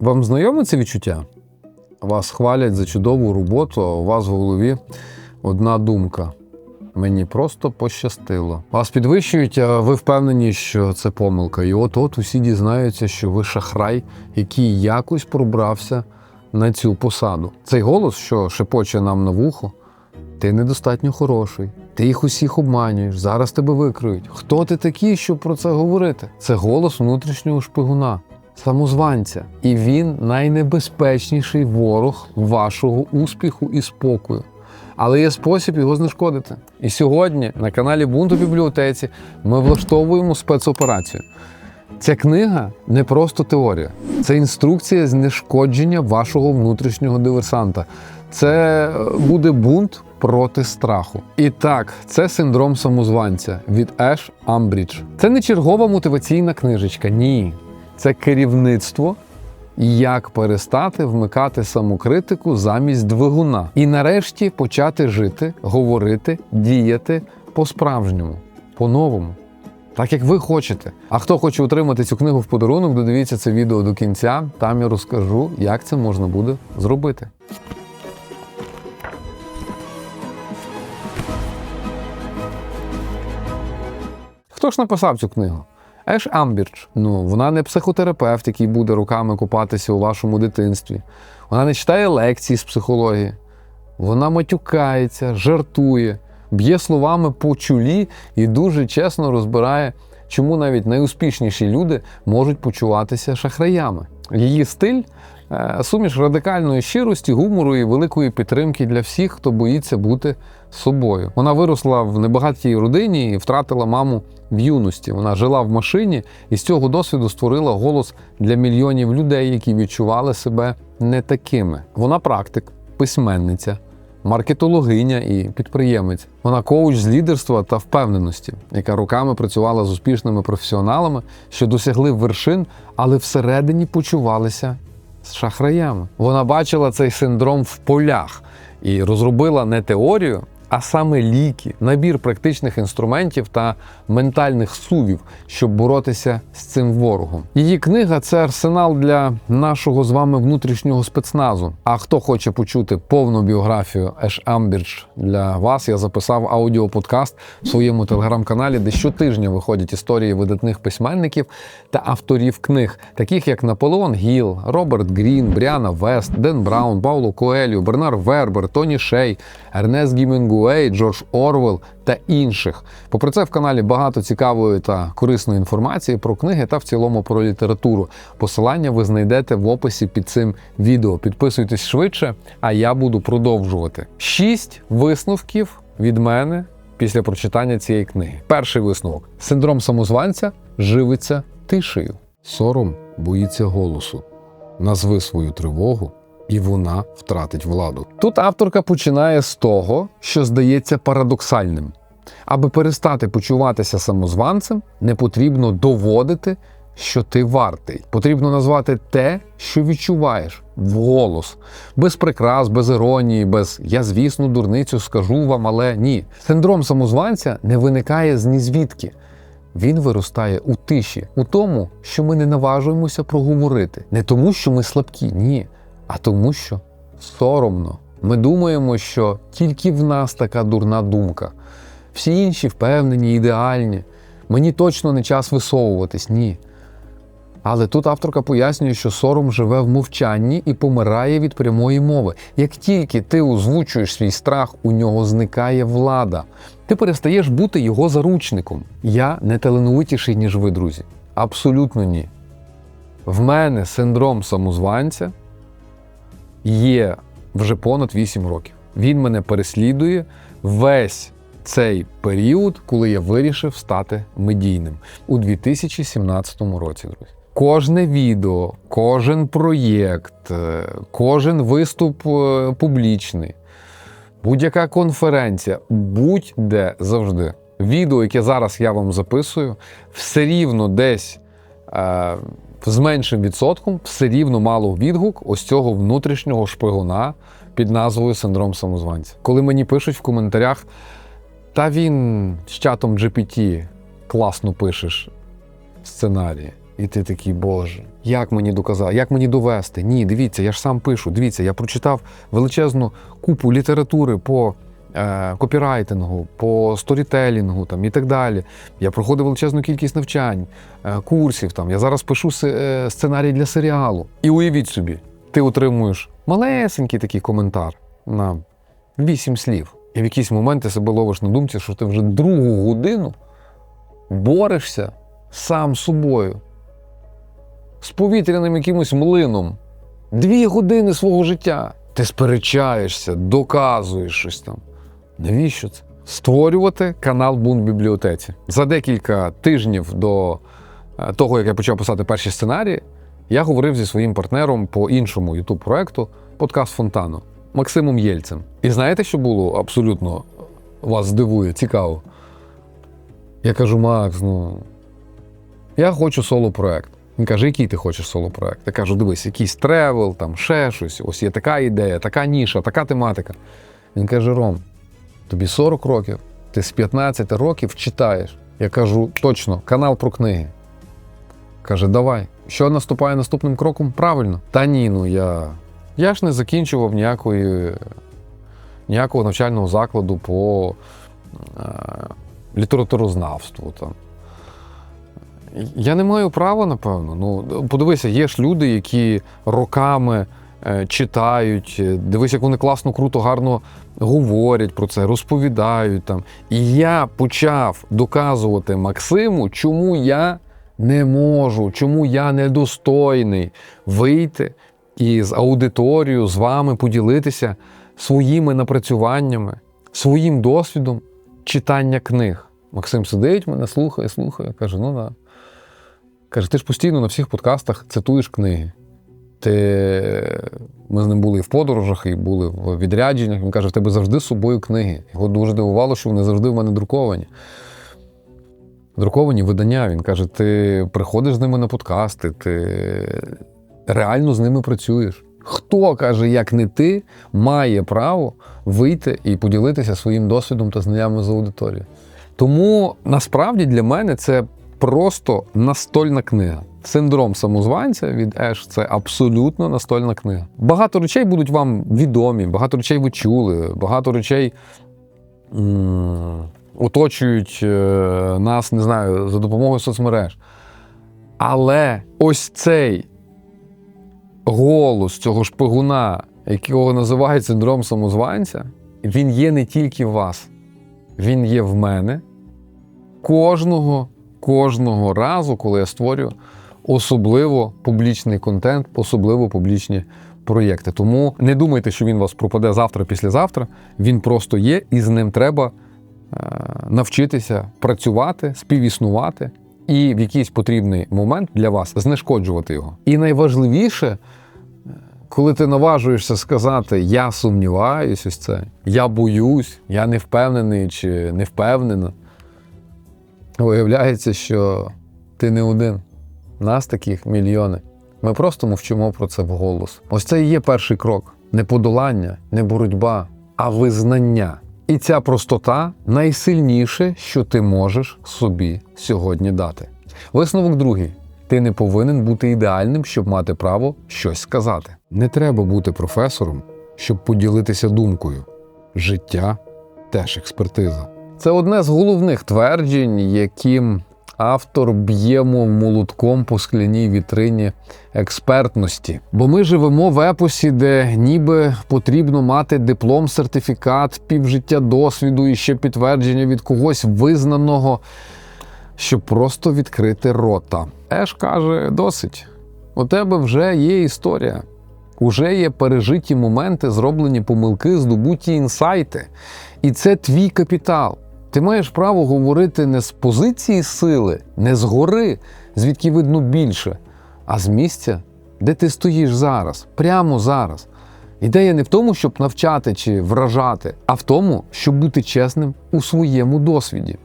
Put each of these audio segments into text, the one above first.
Вам знайоме це відчуття? Вас хвалять за чудову роботу, а у вас в голові одна думка. Мені просто пощастило. Вас підвищують, а ви впевнені, що це помилка. І от-от усі дізнаються, що ви шахрай, який якось пробрався на цю посаду. Цей голос, що шепоче нам на вухо, ти недостатньо хороший. Ти їх усіх обманюєш, зараз тебе викриють. Хто ти такий, щоб про це говорити? Це голос внутрішнього шпигуна, самозванця. І він найнебезпечніший ворог вашого успіху і спокою. Але є спосіб його знешкодити. І сьогодні на каналі Бунт у бібліотеці ми влаштовуємо спецоперацію. Ця книга не просто теорія, це інструкція знешкодження вашого внутрішнього диверсанта. Це е, буде бунт проти страху. І так, це синдром самозванця від Еш Амбрідж. Це не чергова мотиваційна книжечка. Ні, це керівництво. Як перестати вмикати самокритику замість двигуна, і нарешті почати жити, говорити, діяти по-справжньому, по-новому, так як ви хочете. А хто хоче отримати цю книгу в подарунок, додивіться це відео до кінця. Там я розкажу, як це можна буде зробити. Хто ж написав цю книгу? Еш Амбірч. Ну, вона не психотерапевт, який буде руками купатися у вашому дитинстві. Вона не читає лекції з психології. Вона матюкається, жартує, б'є словами по чолі і дуже чесно розбирає, чому навіть найуспішніші люди можуть почуватися шахраями. Її стиль суміш радикальної щирості, гумору і великої підтримки для всіх, хто боїться бути собою. Вона виросла в небагатій родині і втратила маму в юності. Вона жила в машині і з цього досвіду створила голос для мільйонів людей, які відчували себе не такими. Вона практик, письменниця. Маркетологиня і підприємець. Вона коуч з лідерства та впевненості, яка роками працювала з успішними професіоналами, що досягли вершин, але всередині почувалися з шахраями. Вона бачила цей синдром в полях і розробила не теорію, а саме ліки, набір практичних інструментів та ментальних сувів, щоб боротися з цим ворогом. Її книга це арсенал для нашого з вами внутрішнього спецназу. А хто хоче почути повну біографію Еш Амбірдж для вас, я записав аудіоподкаст в своєму телеграм-каналі, де щотижня виходять історії видатних письменників та авторів книг, таких як Наполеон Гіл, Роберт Грін, Бріана Вест, Ден Браун, Пауло Коелю, Бернар Вербер, Тоні Шей, Ернест Гімінгуей, Джордж Орвел та інших. Попри це, в каналі багато цікавої та корисної інформації про книги та в цілому про літературу. Посилання ви знайдете в описі під цим відео. Підписуйтесь швидше, а я буду продовжувати. Шість висновків від мене після прочитання цієї книги. Перший висновок: синдром самозванця живиться тишею. Сором боїться голосу. Назви свою тривогу, і вона втратить владу. Тут авторка починає з того, що здається парадоксальним. Аби перестати почуватися самозванцем, не потрібно доводити, що ти вартий. Потрібно назвати те, що відчуваєш, вголос, без прикрас, без іронії, без я, звісно, дурницю скажу вам, але ні. Синдром самозванця не виникає з нізвідки. Він виростає у тиші, у тому, що ми не наважуємося проговорити. Не тому, що ми слабкі, ні, а тому, що соромно. Ми думаємо, що тільки в нас така дурна думка. Всі інші впевнені, ідеальні. Мені точно не час висовуватись, ні. Але тут авторка пояснює, що сором живе в мовчанні і помирає від прямої мови. Як тільки ти озвучуєш свій страх, у нього зникає влада. Ти перестаєш бути його заручником. Я не талановитіший, ніж ви, друзі. Абсолютно ні. В мене синдром самозванця є вже понад 8 років. Він мене переслідує весь цей період, коли я вирішив стати медійним у 2017 році, друзі. Кожне відео, кожен проєкт, е, кожен виступ е, публічний, будь-яка конференція, будь-де завжди. Відео, яке зараз я вам записую, все рівно десь е, з меншим відсотком, все рівно мало відгук ось цього внутрішнього шпигуна під назвою Синдром самозванця. Коли мені пишуть в коментарях, та він з чатом GPT класно пишеш сценарії. І ти такий, Боже, як мені доказати, як мені довести? Ні, дивіться, я ж сам пишу. Дивіться, я прочитав величезну купу літератури по копірайтингу, по сторітелінгу там, і так далі. Я проходив величезну кількість навчань, е, курсів. Там. Я зараз пишу е, сценарій для серіалу. І уявіть собі, ти отримуєш малесенький такий коментар на вісім слів. І в якийсь момент ти себе ловиш на думці, що ти вже другу годину борешся сам собою, з повітряним якимось млином. Дві години свого життя. Ти сперечаєшся, доказуєш щось там. Навіщо це? Створювати канал Бунт в бібліотеці. За декілька тижнів до е, того, як я почав писати перші сценарії, я говорив зі своїм партнером по іншому youtube проекту подкаст Фонтану Максимом Єльцем. І знаєте, що було абсолютно вас здивує, цікаво. Я кажу, Макс, ну я хочу соло-проект. Він каже, який ти хочеш соло-проект? Я кажу, дивись, якийсь тревел, там ще щось, ось є така ідея, така ніша, така тематика. Він каже: Ром, тобі 40 років, ти з 15 років читаєш. Я кажу, точно, канал про книги. Каже, давай. Що наступає наступним кроком? Правильно. Та ні, ну я. Я ж не закінчував ніякої, ніякого навчального закладу по е, літературознавству. Там. Я не маю права, напевно. Ну, подивися, є ж люди, які роками читають, е, дивись, як вони класно, круто, гарно говорять про це, розповідають там. І я почав доказувати Максиму, чому я не можу, чому я недостойний вийти і з аудиторією з вами поділитися своїми напрацюваннями, своїм досвідом читання книг. Максим сидить, мене слухає, слухає, каже: ну да. Каже, ти ж постійно на всіх подкастах цитуєш книги. Ти... Ми з ним були і в подорожах, і були в відрядженнях. Він каже, в тебе завжди з собою книги. Його дуже дивувало, що вони завжди в мене друковані. Друковані видання. Він каже: ти приходиш з ними на подкасти, ти реально з ними працюєш. Хто каже, як не ти, має право вийти і поділитися своїм досвідом та знаннями з аудиторією. Тому насправді для мене це просто настольна книга. Синдром самозванця від Еш це абсолютно настольна книга. Багато речей будуть вам відомі, багато речей ви чули, багато речей м- оточують е, нас, не знаю, за допомогою соцмереж. Але ось цей голос цього шпигуна, якого називають синдром самозванця, він є не тільки в вас, він є в мене кожного, кожного разу, коли я створюю особливо публічний контент, особливо публічні проєкти. Тому не думайте, що він вас пропаде завтра, післязавтра. Він просто є, і з ним треба е, навчитися працювати, співіснувати. І в якийсь потрібний момент для вас знешкоджувати його. І найважливіше, е, коли ти наважуєшся сказати Я сумніваюсь, ось це, я боюсь, я не впевнений чи не впевнена, виявляється, що ти не один. Нас таких мільйони. Ми просто мовчимо про це вголос. Ось це і є перший крок: не подолання, не боротьба, а визнання. І ця простота найсильніше, що ти можеш собі сьогодні дати. Висновок другий: ти не повинен бути ідеальним, щоб мати право щось сказати. Не треба бути професором, щоб поділитися думкою. Життя теж експертиза. Це одне з головних тверджень, яким автор б'ємо молотком по скляній вітрині експертності. Бо ми живемо в епосі, де ніби потрібно мати диплом, сертифікат, півжиття досвіду і ще підтвердження від когось визнаного, щоб просто відкрити рота. Еш каже: досить. У тебе вже є історія. Уже є пережиті моменти, зроблені помилки, здобуті інсайти. І це твій капітал. Ти маєш право говорити не з позиції сили, не згори, звідки видно більше, а з місця, де ти стоїш зараз, прямо зараз. Ідея не в тому, щоб навчати чи вражати, а в тому, щоб бути чесним у своєму досвіді.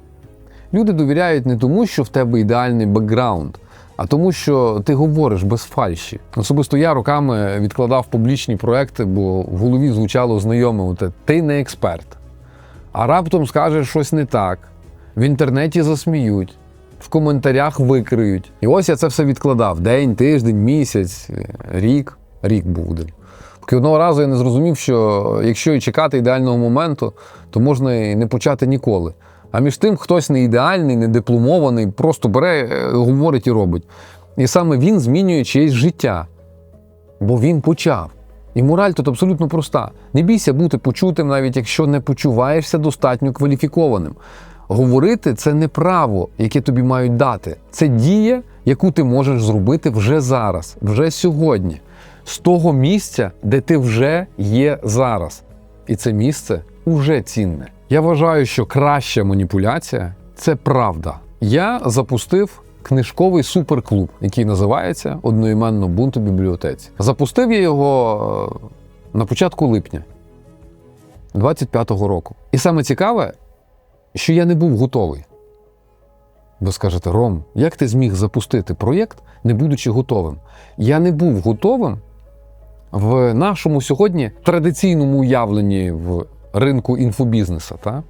Люди довіряють не тому, що в тебе ідеальний бекграунд, а тому, що ти говориш без фальші. Особисто я роками відкладав публічні проекти, бо в голові звучало знайоме: ти не експерт. А раптом скажеш щось не так, в інтернеті засміють, в коментарях викриють. І ось я це все відкладав: день, тиждень, місяць, рік. Рік один. Поки одного разу я не зрозумів, що якщо і чекати ідеального моменту, то можна і не почати ніколи. А між тим, хтось не ідеальний, не дипломований, просто бере, е, говорить і робить. І саме він змінює чиєсь життя, бо він почав. І мораль тут абсолютно проста. Не бійся бути почутим, навіть якщо не почуваєшся достатньо кваліфікованим. Говорити це не право, яке тобі мають дати. Це дія, яку ти можеш зробити вже зараз, вже сьогодні, з того місця, де ти вже є зараз. І це місце уже цінне. Я вважаю, що краща маніпуляція це правда. Я запустив книжковий суперклуб, який називається одноіменно Бунт у бібліотеці. Запустив я його е, на початку липня 25-го року. І саме цікаве, що я не був готовий. Ви скажете, Ром, як ти зміг запустити проєкт, не будучи готовим? Я не був готовим в нашому сьогодні традиційному уявленні в ринку інфобізнесу, та?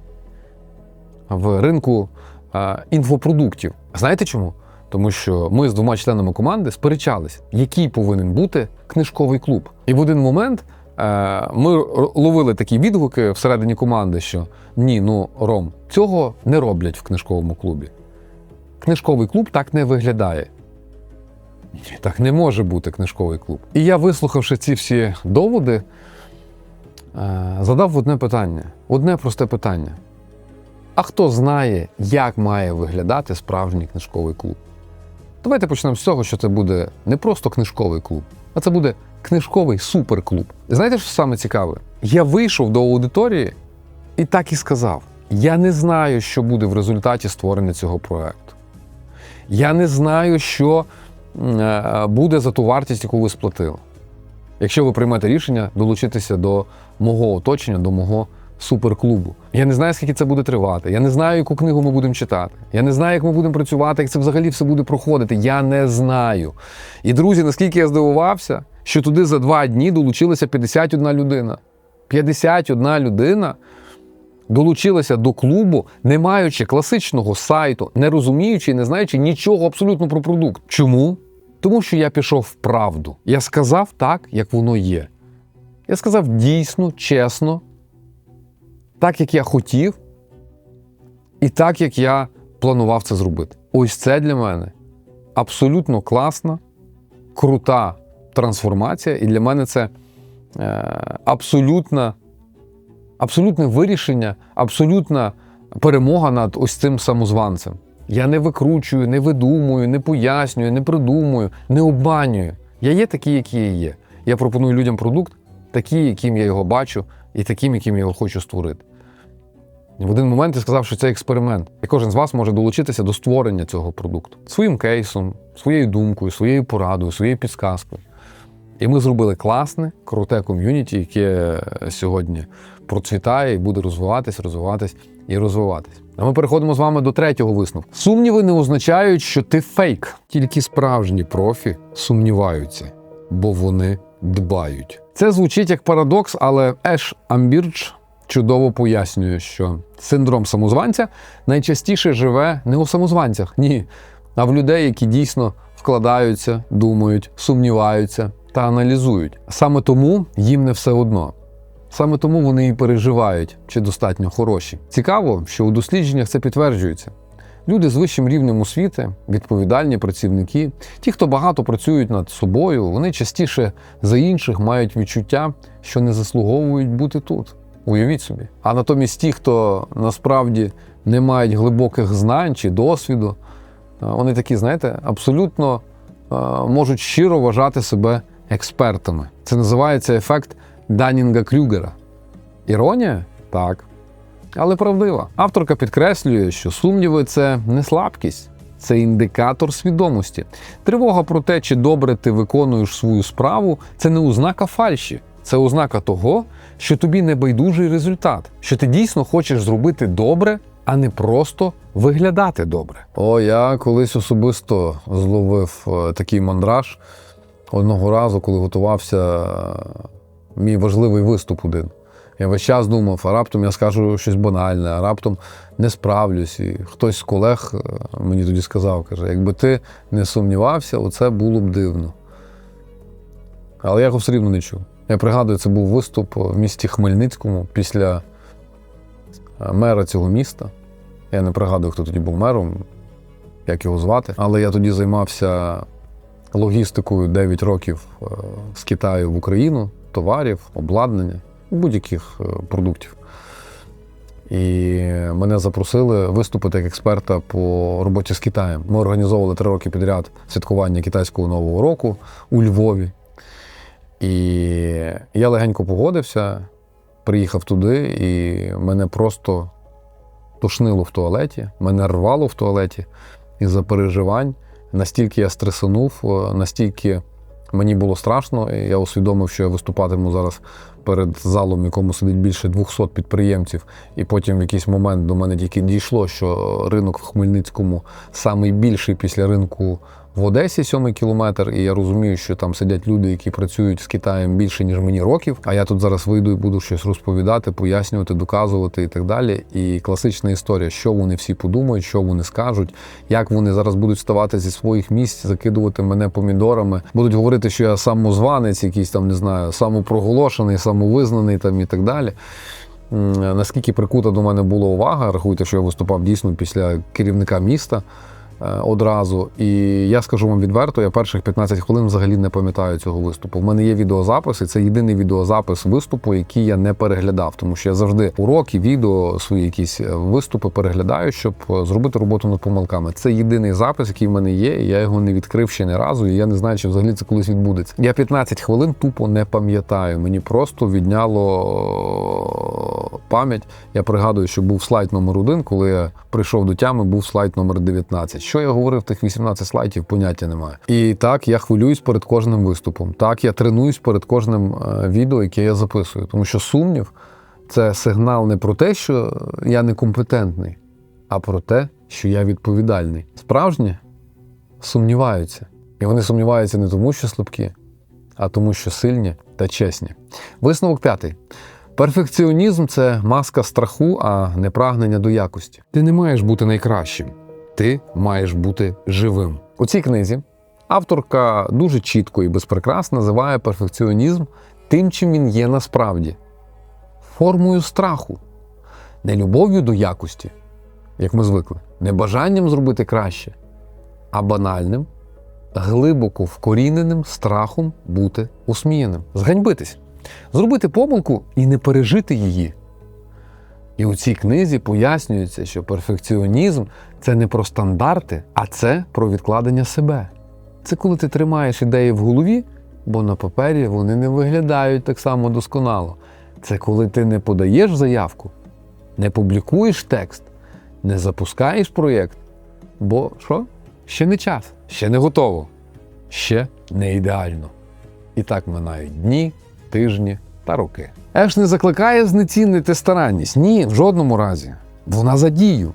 в ринку е, інфопродуктів. Знаєте чому? Тому що ми з двома членами команди сперечались, який повинен бути книжковий клуб. І в один момент е, ми ловили такі відгуки всередині команди, що ні, ну Ром, цього не роблять в книжковому клубі. Книжковий клуб так не виглядає. Так не може бути книжковий клуб. І я, вислухавши ці всі доводи, е, задав одне питання: одне просте питання. А хто знає, як має виглядати справжній книжковий клуб? Давайте почнемо з того, що це буде не просто книжковий клуб, а це буде книжковий суперклуб. Знаєте, що саме цікаве? Я вийшов до аудиторії і так і сказав: я не знаю, що буде в результаті створення цього проекту. Я не знаю, що е, буде за ту вартість, яку ви сплатили. Якщо ви приймете рішення долучитися до мого оточення, до мого суперклубу. Я не знаю, скільки це буде тривати. Я не знаю, яку книгу ми будемо читати. Я не знаю, як ми будемо працювати, як це взагалі все буде проходити. Я не знаю. І друзі, наскільки я здивувався, що туди за два дні долучилася 51 людина. 51 людина долучилася до клубу, не маючи класичного сайту, не розуміючи і не знаючи нічого абсолютно про продукт. Чому? Тому що я пішов в правду. Я сказав так, як воно є. Я сказав дійсно, чесно, так, як я хотів, і так, як я планував це зробити. Ось це для мене абсолютно класна, крута трансформація, і для мене це е, абсолютна, абсолютне вирішення, абсолютна перемога над ось цим самозванцем. Я не викручую, не видумую, не пояснюю, не придумую, не обманюю. Я є такий, який я є. Я пропоную людям продукт, такий, яким я його бачу, і таким, яким я його хочу створити. В один момент я сказав, що це експеримент, і кожен з вас може долучитися до створення цього продукту своїм кейсом, своєю думкою, своєю порадою, своєю підсказкою. І ми зробили класне, круте ком'юніті, яке сьогодні процвітає і буде розвиватись, розвиватись і розвиватись. А ми переходимо з вами до третього висновку. Сумніви не означають, що ти фейк. Тільки справжні профі сумніваються, бо вони дбають. Це звучить як парадокс, але Еш Амбірдж чудово пояснює, що синдром самозванця найчастіше живе не у самозванцях, ні, а в людей, які дійсно вкладаються, думають, сумніваються та аналізують. Саме тому їм не все одно. Саме тому вони і переживають, чи достатньо хороші. Цікаво, що у дослідженнях це підтверджується. Люди з вищим рівнем освіти, відповідальні працівники, ті, хто багато працюють над собою, вони частіше за інших мають відчуття, що не заслуговують бути тут. Уявіть собі. А натомість ті, хто насправді не мають глибоких знань чи досвіду, е, вони такі, знаєте, абсолютно е, можуть щиро вважати себе експертами. Це називається ефект Данінга Крюгера. Іронія? Так. Але правдива. Авторка підкреслює, що сумніви це не слабкість, це індикатор свідомості. Тривога про те, чи добре ти виконуєш свою справу, це не ознака фальші. Це ознака того, що тобі не байдужий результат, що ти дійсно хочеш зробити добре, а не просто виглядати добре. О, я колись особисто зловив е, такий мандраж одного разу, коли готувався е, мій важливий виступ один. Я весь час думав, а раптом я скажу щось банальне, а раптом не справлюсь. І хтось з колег е, мені тоді сказав, каже, якби ти не сумнівався, оце було б дивно. Але я його все рівно не чув. Я пригадую, це був виступ в місті Хмельницькому після е, мера цього міста. Я не пригадую, хто тоді був мером, як його звати. Але я тоді займався логістикою 9 років е, з Китаю в Україну, товарів, обладнання, будь-яких е, продуктів. І мене запросили виступити як експерта по роботі з Китаєм. Ми організовували три роки підряд святкування китайського нового року у Львові. І я легенько погодився, приїхав туди, і мене просто тошнило в туалеті, мене рвало в туалеті із-за переживань. Настільки я стресанув, настільки мені було страшно, я усвідомив, що я виступатиму зараз перед залом, в якому сидить більше 200 підприємців. І потім в якийсь момент до мене тільки дійшло, що ринок в Хмельницькому найбільший після ринку в Одесі, сьомий кілометр. І я розумію, що там сидять люди, які працюють з Китаєм більше, ніж мені років. А я тут зараз вийду і буду щось розповідати, пояснювати, доказувати і так далі. І класична історія, що вони всі подумають, що вони скажуть, як вони зараз будуть вставати зі своїх місць, закидувати мене помідорами, будуть говорити, що я самозванець, якийсь там не знаю, самопроголошений, самовизнаний там і так далі. Наскільки прикута до мене була увага, рахуйте, що я виступав дійсно після керівника міста одразу. І я скажу вам відверто, я перших 15 хвилин взагалі не пам'ятаю цього виступу. У мене є відеозапис, і це єдиний відеозапис виступу, який я не переглядав, тому що я завжди уроки, відео, свої якісь е, виступи переглядаю, щоб е, зробити роботу над помилками. Це єдиний запис, який в мене є, і я його не відкрив ще ні разу, і я не знаю, чи взагалі це колись відбудеться. Я 15 хвилин тупо не пам'ятаю. Мені просто відняло пам'ять. Я пригадую, що був слайд номер один, коли я прийшов до тями, був слайд номер 19. Що я говорив тих 18 слайдів, поняття немає. І так я хвилююсь перед кожним виступом. Так, я тренуюсь перед кожним е, відео, яке я записую. Тому що сумнів це сигнал не про те, що я некомпетентний, а про те, що я відповідальний. Справжні сумніваються. І вони сумніваються не тому, що слабкі, а тому, що сильні та чесні. Висновок п'ятий. Перфекціонізм це маска страху, а не прагнення до якості. Ти не маєш бути найкращим, ти маєш бути живим. У цій книзі авторка дуже чітко і безпрекрасно називає перфекціонізм тим, чим він є насправді формою страху, не любов'ю до якості, як ми звикли, не бажанням зробити краще, а банальним, глибоко вкоріненим страхом бути усміяним, зганьбитись, зробити помилку і не пережити її. І у цій книзі пояснюється, що перфекціонізм це не про стандарти, а це про відкладення себе. Це коли ти тримаєш ідеї в голові, бо на папері вони не виглядають так само досконало. Це коли ти не подаєш заявку, не публікуєш текст, не запускаєш проєкт. Бо що? Ще не час, ще не готово, ще не ідеально. І так минають дні, тижні та роки. Еш не закликає знецінити старанність. Ні, в жодному разі. Вона за дію,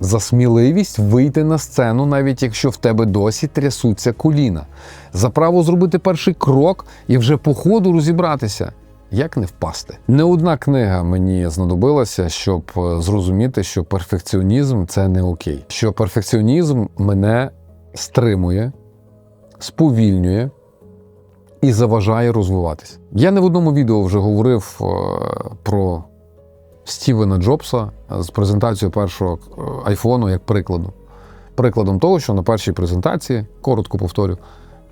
за сміливість вийти на сцену, навіть якщо в тебе досі трясуться коліна, за право зробити перший крок і вже по ходу розібратися. Як не впасти? Не одна книга мені знадобилася, щоб е, зрозуміти, що перфекціонізм це не окей. Що перфекціонізм мене стримує, сповільнює і заважає розвиватися. Я не в одному відео вже говорив е, про Стівена Джобса з презентацією першого е, айфону як прикладу. Прикладом того, що на першій презентації, коротко повторю,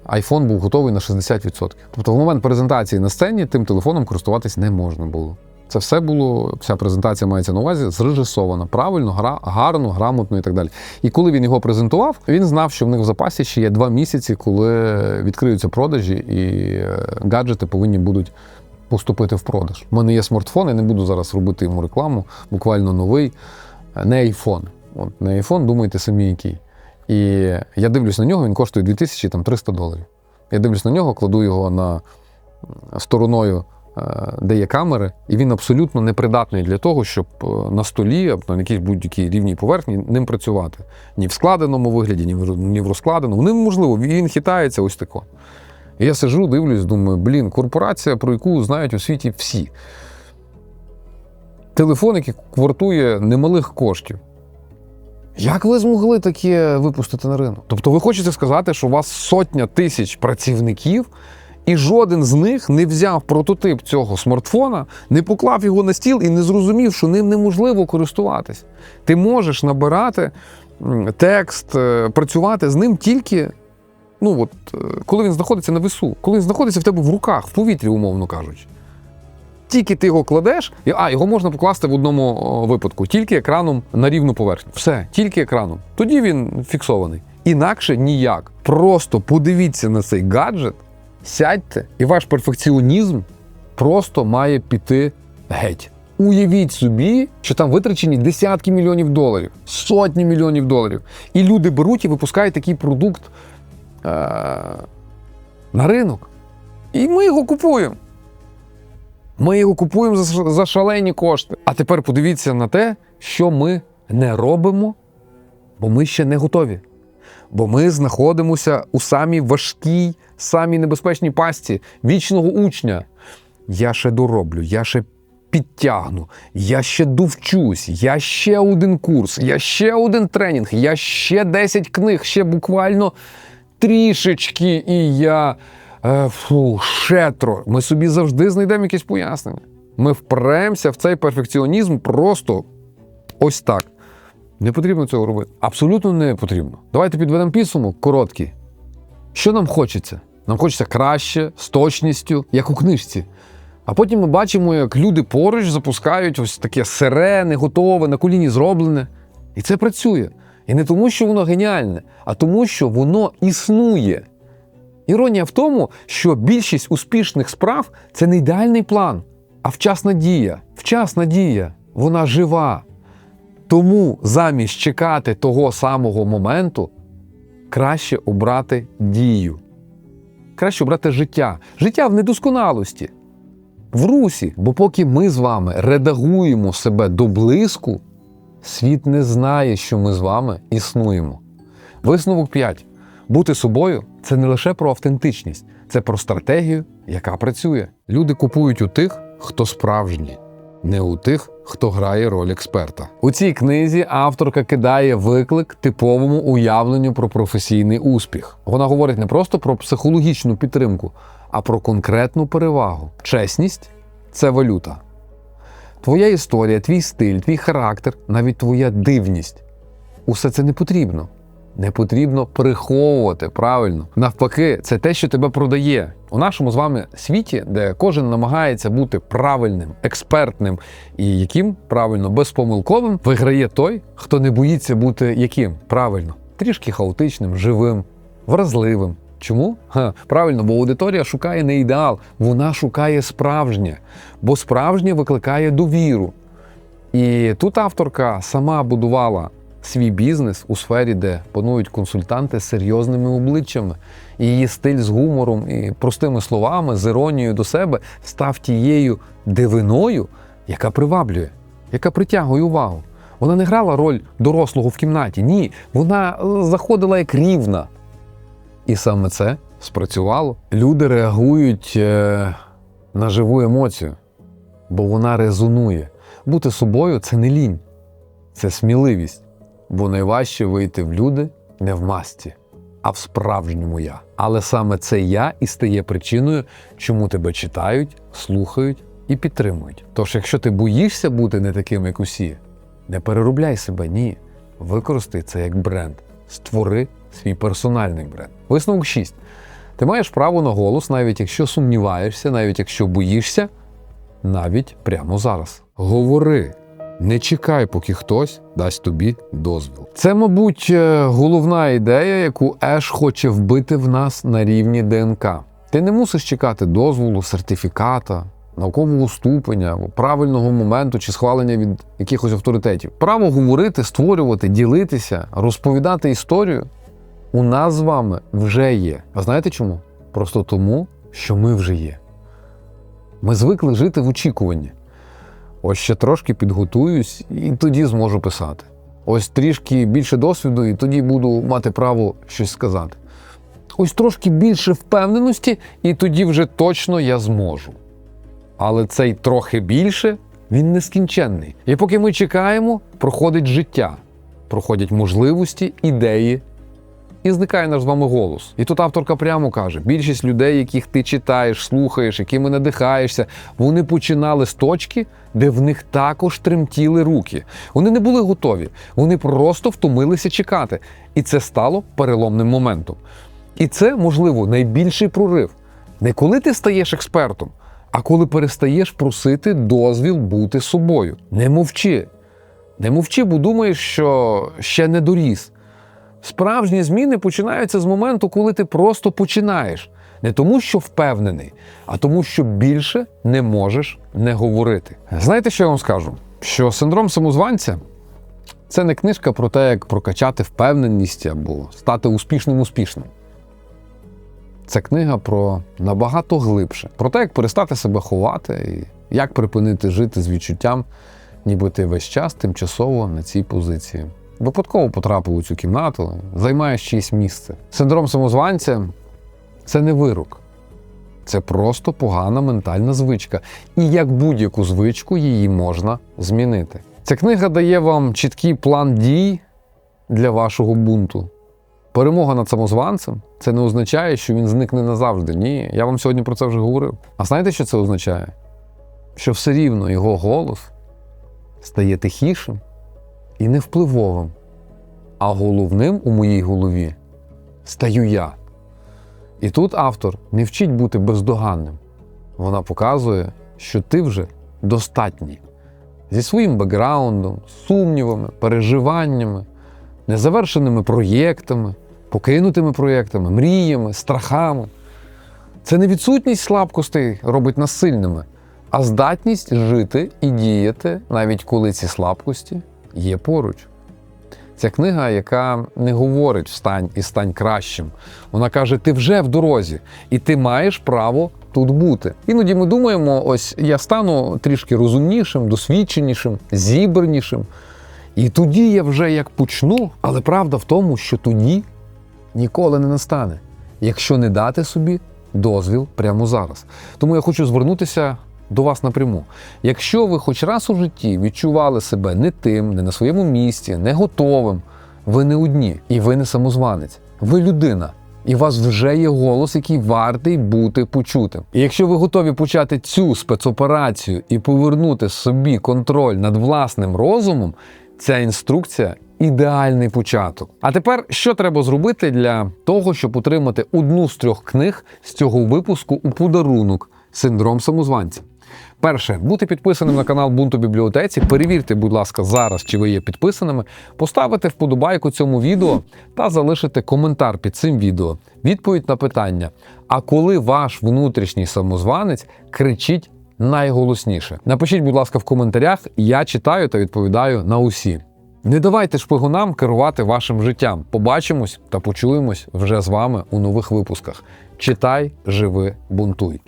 iPhone був готовий на 60%. Тобто, в момент презентації на сцені тим телефоном користуватись не можна було. Це все було, вся презентація мається на увазі, зрежисована, правильно, гра, гарно, грамотно і так далі. І коли він його презентував, він знав, що в них в запасі ще є два місяці, коли відкриються продажі, і е, гаджети повинні будуть поступити в продаж. У мене є смартфон, я не буду зараз робити йому рекламу, буквально новий, не iPhone. От не iPhone, думайте самі, який. І я дивлюсь на нього, він коштує 2300 доларів. Я дивлюсь на нього, кладу його на стороною, е, де є камери, і він абсолютно непридатний для того, щоб е, на столі або на якійсь будь-якій рівній поверхні ним працювати. Ні в складеному вигляді, ні в, розкладеному. Неможливо, він хитається ось тако. І я сиджу, дивлюсь, думаю, блін, корпорація, про яку знають у світі всі. телефон, який вартує немалих коштів. Як ви змогли таке випустити на ринок? Тобто ви хочете сказати, що у вас сотня тисяч працівників, і жоден з них не взяв прототип цього смартфона, не поклав його на стіл і не зрозумів, що ним неможливо користуватись. Ти можеш набирати текст, е, працювати з ним тільки, ну от, е, коли він знаходиться на весу, коли він знаходиться в тебе в руках, в повітрі, умовно кажучи. Тільки ти його кладеш, а його можна покласти в одному випадку, тільки екраном на рівну поверхню. Все, тільки екраном. Тоді він фіксований. Інакше ніяк. Просто подивіться на цей гаджет, сядьте, і ваш перфекціонізм просто має піти геть. Уявіть собі, що там витрачені десятки мільйонів доларів, сотні мільйонів доларів. І люди беруть і випускають такий продукт е- на ринок. І ми його купуємо. Ми його купуємо за, за шалені кошти. А тепер подивіться на те, що ми не робимо, бо ми ще не готові. Бо ми знаходимося у самій важкій, самій небезпечній пастці вічного учня. Я ще дороблю, я ще підтягну, я ще довчусь, я ще один курс, я ще один тренінг, я ще 10 книг, ще буквально трішечки, і я е, фу, шетро. Ми собі завжди знайдемо якесь пояснення. Ми впремося в цей перфекціонізм просто ось так. Не потрібно цього робити. Абсолютно не потрібно. Давайте підведемо підсумок короткий. Що нам хочеться? Нам хочеться краще, з точністю, як у книжці. А потім ми бачимо, як люди поруч запускають ось таке сире, готове, на коліні зроблене. І це працює. І не тому, що воно геніальне, а тому, що воно існує. Іронія в тому, що більшість успішних справ це не ідеальний план, а вчасна дія. Вчасна дія, вона жива. Тому замість чекати того самого моменту, краще обрати дію. Краще обрати життя. Життя в недосконалості, в русі. Бо поки ми з вами редагуємо себе до блиску, світ не знає, що ми з вами існуємо. Висновок 5. Бути собою це не лише про автентичність, це про стратегію, яка працює. Люди купують у тих, хто справжній, не у тих, хто грає роль експерта. У цій книзі авторка кидає виклик типовому уявленню про професійний успіх. Вона говорить не просто про психологічну підтримку, а про конкретну перевагу. Чесність це валюта. Твоя історія, твій стиль, твій характер, навіть твоя дивність усе це не потрібно. Не потрібно приховувати правильно. Навпаки, це те, що тебе продає. У нашому з вами світі, де кожен намагається бути правильним, експертним і яким правильно безпомилковим, виграє той, хто не боїться бути яким правильно, трішки хаотичним, живим, вразливим. Чому? Ха, правильно, бо аудиторія шукає не ідеал, вона шукає справжнє, бо справжнє викликає довіру. І тут авторка сама будувала свій бізнес у сфері, де панують консультанти з серйозними обличчями. Її стиль з гумором і простими словами, з іронією до себе став тією дивиною, яка приваблює, яка притягує увагу. Вона не грала роль дорослого в кімнаті. Ні, вона е, заходила як рівна. І саме це спрацювало. Люди реагують е, на живу емоцію, бо вона резонує. Бути собою це не лінь, це сміливість. Бо найважче вийти в люди не в масті, а в справжньому я. Але саме це я і стає причиною, чому тебе читають, слухають і підтримують. Тож, якщо ти боїшся бути не таким, як усі, не переробляй себе, ні. Використай це як бренд. Створи свій персональний бренд. Висновок 6. Ти маєш право на голос, навіть якщо сумніваєшся, навіть якщо боїшся, навіть прямо зараз. Говори. Не чекай, поки хтось дасть тобі дозвіл. Це, мабуть, е, головна ідея, яку Еш хоче вбити в нас на рівні ДНК. Ти не мусиш чекати дозволу, сертифіката, наукового ступеня, правильного моменту чи схвалення від якихось авторитетів. Право говорити, створювати, ділитися, розповідати історію у нас з вами вже є. А знаєте чому? Просто тому, що ми вже є. Ми звикли жити в очікуванні. Ось ще трошки підготуюсь і тоді зможу писати. Ось трішки більше досвіду, і тоді буду мати право щось сказати. Ось трошки більше впевненості, і тоді вже точно я зможу. Але цей трохи більше Він нескінченний. І поки ми чекаємо, проходить життя, проходять можливості, ідеї, і зникає наш з вами голос. І тут авторка прямо каже: більшість людей, яких ти читаєш, слухаєш, якими надихаєшся, вони починали з точки, де в них також тремтіли руки. Вони не були готові, вони просто втомилися чекати. І це стало переломним моментом. І це, можливо, найбільший прорив. Не коли ти стаєш експертом, а коли перестаєш просити дозвіл бути собою. Не мовчи. Не мовчи, бо думаєш, що ще не доріс. Справжні зміни починаються з моменту, коли ти просто починаєш. Не тому, що впевнений, а тому, що більше не можеш не говорити. Знаєте, що я вам скажу? Що синдром самозванця це не книжка про те, як прокачати впевненість або стати успішним успішним. Це книга про набагато глибше, про те, як перестати себе ховати і як припинити жити з відчуттям, ніби ти весь час тимчасово на цій позиції. Випадково потрапив у цю кімнату, займаєш чиєсь місце. Синдром самозванця це не вирок, це просто погана ментальна звичка. І як будь-яку звичку її можна змінити. Ця книга дає вам чіткий план дій для вашого бунту. Перемога над самозванцем це не означає, що він зникне назавжди. Ні, я вам сьогодні про це вже говорив. А знаєте, що це означає? Що все рівно його голос стає тихішим і невпливовим. А головним у моїй голові стаю я. І тут автор не вчить бути бездоганним. Вона показує, що ти вже достатній зі своїм бекграундом, сумнівами, переживаннями, незавершеними проєктами, покинутими проєктами, мріями, страхами. Це не відсутність слабкостей робить нас сильними, а здатність жити і діяти, навіть коли ці слабкості є поруч. Ця книга, яка не говорить встань і стань кращим. Вона каже: ти вже в дорозі, і ти маєш право тут бути. Іноді ми думаємо, ось я стану трішки розумнішим, досвідченішим, зібранішим. І тоді я вже як почну, але правда в тому, що тоді ніколи не настане, якщо не дати собі дозвіл прямо зараз. Тому я хочу звернутися до вас напряму. Якщо ви хоч раз у житті відчували себе не тим, не на своєму місці, не готовим, ви не одні, і ви не самозванець, ви людина. І у вас вже є голос, який вартий бути почутим. І якщо ви готові почати цю спецоперацію і повернути собі контроль над власним розумом, ця інструкція ідеальний початок. А тепер що треба зробити для того, щоб отримати одну з трьох книг з цього випуску у подарунок синдром самозванця? Перше, бути підписаним на канал Бунту бібліотеці. Перевірте, будь ласка, зараз, чи ви є підписаними, поставити вподобайку цьому відео та залишити коментар під цим відео. Відповідь на питання: а коли ваш внутрішній самозванець кричить найголосніше? Напишіть, будь ласка, в коментарях. Я читаю та відповідаю на усі. Не давайте шпигунам керувати вашим життям. Побачимось та почуємось вже з вами у нових випусках. Читай, живи, бунтуй.